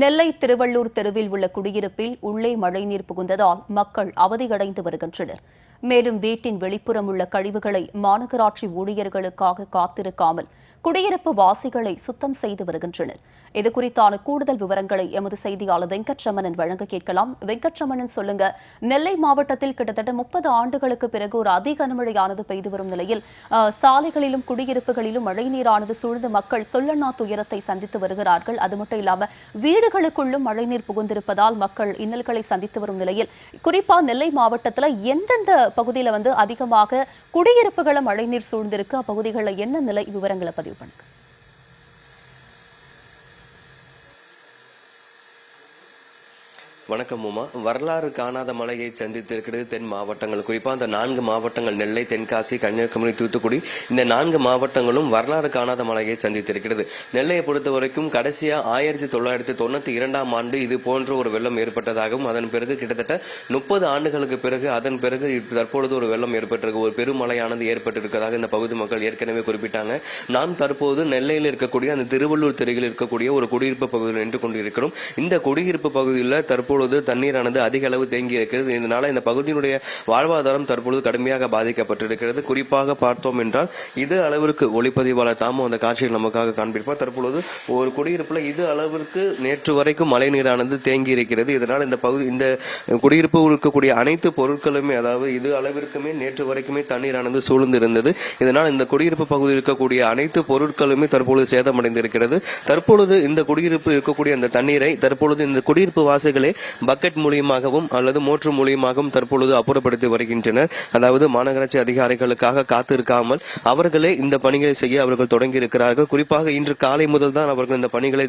நெல்லை திருவள்ளூர் தெருவில் உள்ள குடியிருப்பில் உள்ளே மழைநீர் புகுந்ததால் மக்கள் அவதியடைந்து வருகின்றனர். மேலும் வீட்டின் வெளிப்புறம் உள்ள கழிவுகளை மாநகராட்சி ஊழியர்களுக்காக காத்திருக்காமல் குடியிருப்பு வாசிகளை சுத்தம் செய்து வருகின்றனர். இதுகுறித்தான கூடுதல் விவரங்களை எமது செய்தியாளர் வெங்கட்ரமணன் வழங்க கேட்கலாம். வெங்கட்ரமணன் சொல்லுங்க நெல்லை மாவட்டத்தில் கிட்டத்தட்ட முப்பது ஆண்டுகளுக்கு பிறகு ஒரு அதிக கனமழையானது பெய்து வரும் நிலையில் சாலைகளிலும் குடியிருப்புகளிலும் மழைநீரானது சூழ்ந்து மக்கள் சொல்லண்ணா துயரத்தை சந்தித்து வருகிறார்கள். அது மட்டும் இல்லாம வீடுகளுக்குள்ளும் மழைநீர் புகுந்திருப்பதால் மக்கள் இன்னல்களை சந்தித்து வரும் நிலையில் குறிப்பா நெல்லை மாவட்டத்தில் எந்தெந்த பகுதியில் வந்து அதிகமாக குடியிருப்புகளும் மழைநீர் சூழ்ந்திருக்கு. அப்பகுதிகளில் என்ன நிலை? விவரங்களை பதிவு பண்ணுங்க. வணக்கம் உமா. வரலாறு காணாத மலையை சந்தித்திருக்கிறது தென் மாவட்டங்கள். குறிப்பாக அந்த நான்கு மாவட்டங்கள் நெல்லை தென்காசி கன்னியாகுமரி தூத்துக்குடி. இந்த நான்கு மாவட்டங்களும் வரலாறு காணாத மலையை சந்தித்திருக்கிறது. நெல்லையை பொறுத்த வரைக்கும் கடைசியா ஆயிரத்தி தொள்ளாயிரத்தி தொண்ணூத்தி இரண்டாம் ஆண்டு இது போன்ற ஒரு வெள்ளம் ஏற்பட்டதாகவும் அதன் பிறகு கிட்டத்தட்ட முப்பது ஆண்டுகளுக்கு பிறகு அதன் பிறகு தற்பொழுது ஒரு வெள்ளம் ஏற்பட்டிருக்கு. ஒரு பெருமழையானது ஏற்பட்டிருக்கிறதாக இந்த பகுதி மக்கள் ஏற்கனவே குறிப்பிட்டாங்க. நாம் தற்போது நெல்லையில் இருக்கக்கூடிய அந்த திருவள்ளூர் தெருவில் இருக்கக்கூடிய ஒரு குடியிருப்பு பகுதியில் நின்று கொண்டிருக்கிறோம். இந்த குடியிருப்பு பகுதியில் தற்போது தற்பொழுது தண்ணீரானது அதிக அளவு தேங்கி இருக்கிறது. இதனால இந்த பகுதியினுடைய வாழ்வாதாரம் தற்பொழுது கடுமையாக பாதிக்கப்பட்டிருக்கிறது. குறிப்பாக பார்த்தோம் என்றால் இது அளவிற்கு ஒளிப்பதிவாளர் தாமும் அந்த காட்சியில் நமக்காக காண்பிப்பார். தற்பொழுது ஒரு குடியிருப்புல இது அளவிற்கு நேற்று வரைக்கும் மழை நீரானது தேங்கி இருக்கிறது. இதனால் இந்த பகுதி இந்த குடியிருப்பு இருக்கக்கூடிய அனைத்து பொருட்களுமே அதாவது இது அளவிற்குமே நேற்று வரைக்குமே தண்ணீரானது சூழ்ந்து இருந்தது இதனால் இந்த குடியிருப்பு பகுதியில் இருக்கக்கூடிய அனைத்து பொருட்களுமே தற்பொழுது சேதமடைந்திருக்கிறது. தற்பொழுது இந்த குடியிருப்பு இருக்கக்கூடிய அந்த தண்ணீரை தற்பொழுது இந்த குடியிருப்பு வாசிகளே பக்கெட் மூலியமாகவும் அல்லது மோட்ரு மூலியமாகவும் தற்பொழுது அப்புறப்படுத்தி வருகின்றனர். அதாவது மாநகராட்சி அதிகாரிகளுக்காக காத்திருக்காமல் அவர்களே இந்த பணிகளை செய்ய அவர்கள் தொடங்கி இருக்கிறார்கள் குறிப்பாக இன்று காலை முதல் தான் அவர்கள் இந்த பணிகளை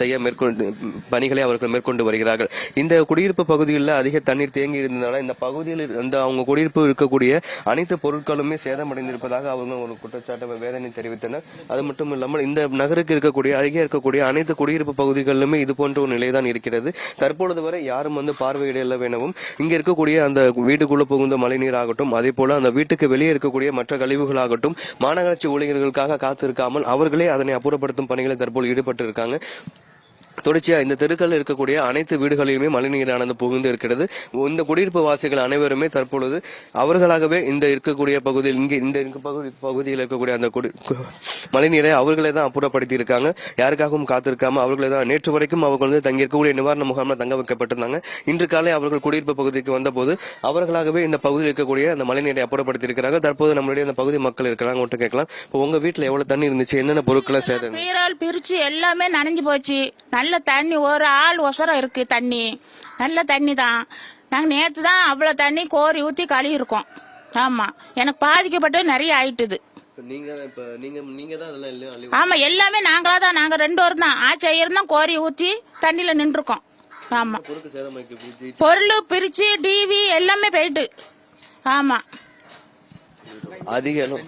செய்ய மேற்கொண்டு பணிகளை அவர்கள் மேற்கொண்டு வருகிறார்கள். இந்த குடியிருப்பு பகுதியில் அதிக தண்ணீர் தேங்கி இருந்ததால் இந்த பகுதியில் இந்த அவங்க குடியிருப்பு இருக்கக்கூடிய அனைத்து பொருட்களுமே சேதமடைந்திருப்பதாக அவங்க ஒரு குற்றச்சாட்டை வேதனை தெரிவித்தனர். அது மட்டும் இல்லாமல் இந்த நகருக்கு இருக்கக்கூடிய அருகே இருக்கக்கூடிய அனைத்து குடியிருப்பு பகுதிகளிலுமே இது போன்ற ஒரு நிலைதான் இருக்கிறது. தற்பொழுது வரை யாரும் வந்து பார்வையிடல வேணவும் இங்க இருக்கக்கூடிய அந்த வீட்டுக்குள்ள புகுந்த மழைநீர் ஆகட்டும் அதே போல அந்த வீட்டுக்கு வெளியே இருக்கக்கூடிய மற்ற கழிவுகளாகட்டும் மாநகராட்சி ஊழியர்களுக்காக காத்திருக்காமல் அவர்களே அதனை அப்புறப்படுத்தும் பணிகளை தற்போது ஈடுபட்டு இருக்காங்க தொடர்ச்சியா இந்த தெருக்களில் இருக்கக்கூடிய அனைத்து வீடுகளிலுமே மழைநீரானது புகுந்து இருக்கிறது. இந்த குடியிருப்பு வாசிகள் அனைவருமே தற்பொழுது அவர்களாகவே இந்த இருக்கக்கூடிய பகுதியில் இங்கே இந்த இருக்க பகுதி பகுதியில் இருக்கக்கூடிய அந்த குடி மழைநீரை அவர்களே தான் அப்புறப்படுத்தி இருக்காங்க யாருக்காகவும் காத்திருக்காம அவர்களே தான். நேற்று வரைக்கும் அவர்கள் வந்து தங்கி இருக்கக்கூடிய நிவாரண முகாமில் தங்க வைக்கப்பட்டிருந்தாங்க. இன்று காலை அவர்கள் குடியிருப்பு பகுதிக்கு வந்தபோது அவர்களாகவே இந்த பகுதியில் இருக்கக்கூடிய அந்த மழைநீரை அப்புறப்படுத்தி இருக்கிறாங்க தற்போது நம்மளுடைய அந்த பகுதி மக்கள் இருக்கிறாங்க ஒன்று கேட்கலாம். இப்போ உங்க வீட்டில் எவ்வளவு தண்ணி இருந்துச்சு? என்னென்ன பொருட்களை சேதம்? பிரிச்சு எல்லாமே நனைஞ்சு போச்சு. நல்ல தண்ணி ஒரு ஆள் ஒசரம் இருக்கு தண்ணி. நல்ல தண்ணி தான் நாங்கள் நேற்று தான் அவ்வளோ தண்ணி கோரி ஊற்றி கழுவி இருக்கோம் ஆமாம் எனக்கு பாதிக்கப்பட்டு நிறைய ஆயிட்டுது. நீங்க நீங்க நீங்க ஆமாம் எல்லாமே நாங்களா தான். நாங்கள் ரெண்டு பேரும் தான். ஆச்சு ஐயர் தான் கோரி ஊற்றி தண்ணியில் நின்றுருக்கோம். பிடிச்சி பொருள் பிரிச்சு டிவி எல்லாமே போயிட்டு. ஆமாம் அதிக அளவு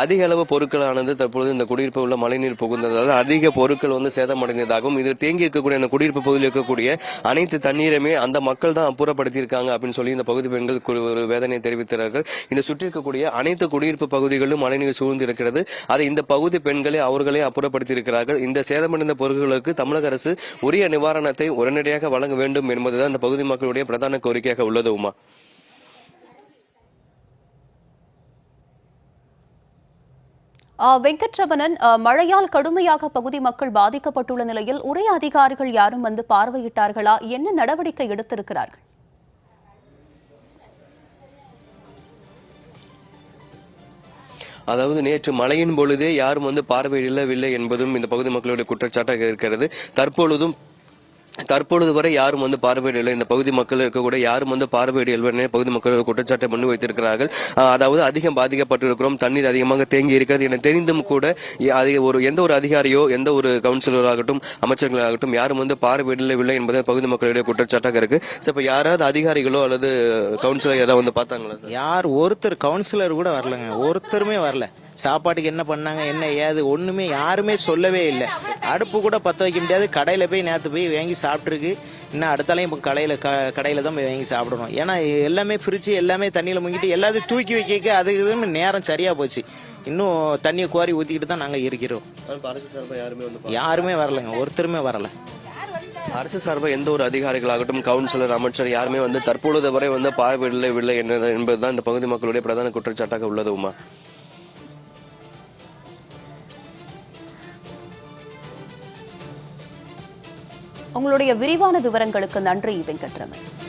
அதிக அளவு பொருட்களானது தற்பொழுது இந்த குடியிருப்பு உள்ள மழைநீர் புகுந்ததால் அதிக பொருட்கள் வந்து சேதமடைந்ததாகவும் இது தேங்கி இருக்கக்கூடிய அந்த குடியிருப்பு பகுதியில் இருக்கக்கூடிய அனைத்து தண்ணீருமே அந்த மக்கள் தான் அப்புறப்படுத்தி இருக்காங்க அப்படின்னு சொல்லி இந்த பகுதி பெண்கள் ஒரு வேதனை தெரிவித்தார்கள் இந்த சுற்றி இருக்கக்கூடிய அனைத்து குடியிருப்பு பகுதிகளிலும் மழைநீர் சூழ்ந்து இருக்கிறது. அதை இந்த பகுதி பெண்களே அவர்களே அப்புறப்படுத்தி இருக்கிறார்கள் இந்த சேதமடைந்த பொருட்களுக்கு தமிழக அரசு உரிய நிவாரணத்தை உடனடியாக வழங்க வேண்டும் என்பதுதான் இந்த பகுதி மக்களுடைய பிரதான கோரிக்கையாக உள்ளது உமா? வெங்கட்ரமணன் மழையால் கடுமையாக பகுதி மக்கள் பாதிக்கப்பட்டுள்ள நிலையில் உரிய அதிகாரிகள் யாரும் வந்து பார்வையிட்டார்களா? என்ன நடவடிக்கை எடுத்திருக்கிறார்கள்? அதாவது நேற்று மழையின் பொழுதே யாரும் வந்து பார்வையிடவில்லை என்பதும் இந்த பகுதி மக்களுடைய குற்றச்சாட்டாக இருக்கிறது. தற்பொழுதும் தற்பொழுது வரை யாரும் வந்து பார்வையிடவில்லை இந்த பகுதி மக்கள் இருக்கக்கூடிய யாரும் வந்து பார்வையிடவில்லை பகுதி மக்கள் குற்றச்சாட்டை முன் வைத்திருக்கிறார்கள். அதாவது அதிகம் பாதிக்கப்பட்டிருக்கிறோம் தண்ணீர் அதிகமாக தேங்கி இருக்கிறது என தெரிந்தும் கூட அது ஒரு எந்த ஒரு அதிகாரியோ எந்த ஒரு கவுன்சிலராகட்டும் அமைச்சர்களாகட்டும் யாரும் வந்து பார்வையிடவில்லை என்பது பகுதி மக்களுடைய குற்றச்சாட்டாக இருக்கு. சோ இப்ப யாராவது அதிகாரிகளோ அல்லது கவுன்சிலர் யாராவது வந்து பார்த்தாங்களா? யார் ஒருத்தர் கவுன்சிலர் கூட வரலங்க. ஒருத்தருமே வரல. சாப்பாட்டுக்கு என்ன பண்ணாங்க என்ன ஏது ஒண்ணுமே யாருமே சொல்லவே இல்லை. அடுப்பு கூட பத்த வைக்க முடியாது. கடையில போய் நேத்து போய் வாங்கி சாப்பிட்டுருக்கு. இன்னும் அடுத்தாலையும் இப்போ கடையில க கடையில தான் போய் வாங்கி சாப்பிடணும். ஏன்னா எல்லாமே ஃப்ரிட்ஜ் எல்லாமே தண்ணியில முங்கிட்டு எல்லாத்தையும் தூக்கி வைக்க அதுக்கு இதுன்னு நேரம் சரியா போச்சு. இன்னும் தண்ணியை கோரி ஊத்திக்கிட்டு தான் நாங்க இருக்கிறோம். யாருமே வரலங்க. ஒருத்தருமே வரல. அரசு சார்பாக எந்த ஒரு அதிகாரிகளாகட்டும் கவுன்சிலர் அமைச்சர் யாருமே வந்து தற்பொழுது வரை வந்து பார்வையிடவில்லை என்ன- என்பதுதான் இந்த பகுதி மக்களுடைய பிரதான குற்றச்சாட்டாக உள்ளது உமா? உங்களுடைய விரிவான விவரங்களுக்கு நன்றி வெங்கட்ரமன்.